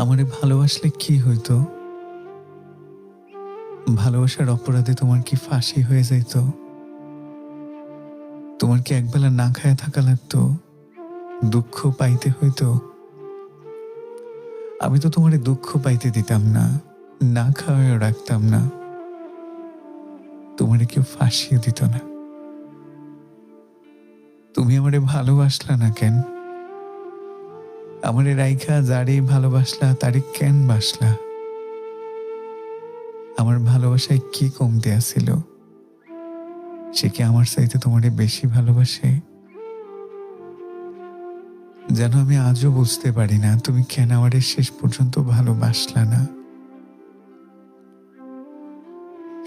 আমারে ভালোবাসলে কি হইতো? ভালোবাসার অপরাধে তোমার কি ফাঁসি হয়ে যাইত? তোমার কি একবেলা না খায় থাকা লাগতো? দুঃখ পাইতে হইতো? আমি তো তোমারে দুঃখ পাইতে দিতাম না না খাওয়াও রাখতাম না। তোমারে কেউ ফাঁসিয়ে দিত না। তুমি আমারে ভালোবাসলা না কেন? আমারে রাইখা, যারে ভালোবাসলা, তারে কেন বাসলা? আমার ভালোবাসায় কি কমতে আসিল সে কি আমার চাইতে তোমারে বেশি ভালোবাসে? যেন আমি আজও বুঝতে পারি না, তুমি কেন আমারে শেষ পর্যন্ত ভালোবাসলা না?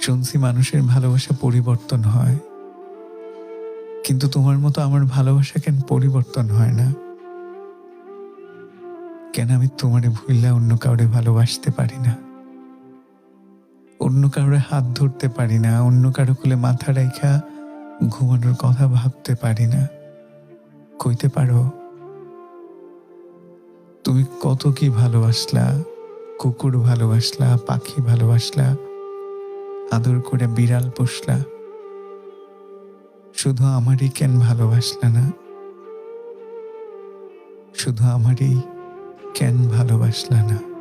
শুনছি মানুষের ভালোবাসা পরিবর্তন হয়। কিন্তু তোমার মতো আমার ভালোবাসা কেন পরিবর্তন হয় না? কেন আমি তোমারে ভুললে অন্য কাউরে ভালোবাসতে পারি না? অন্য কাউরে হাত ধরতে পারি না, অন্য কারও কুলে মাথা রাইখা ঘুমানোর কথা ভাবতে পারি না। কইতে পারো, তুমি কত কি ভালোবাসলা, কুকুর ভালোবাসলা, পাখি ভালোবাসলা, আদর করে বিড়াল পোষলা, শুধু আমারই কেন ভালোবাসলা না? শুধু আমারই কেন ভালোবাসলা না?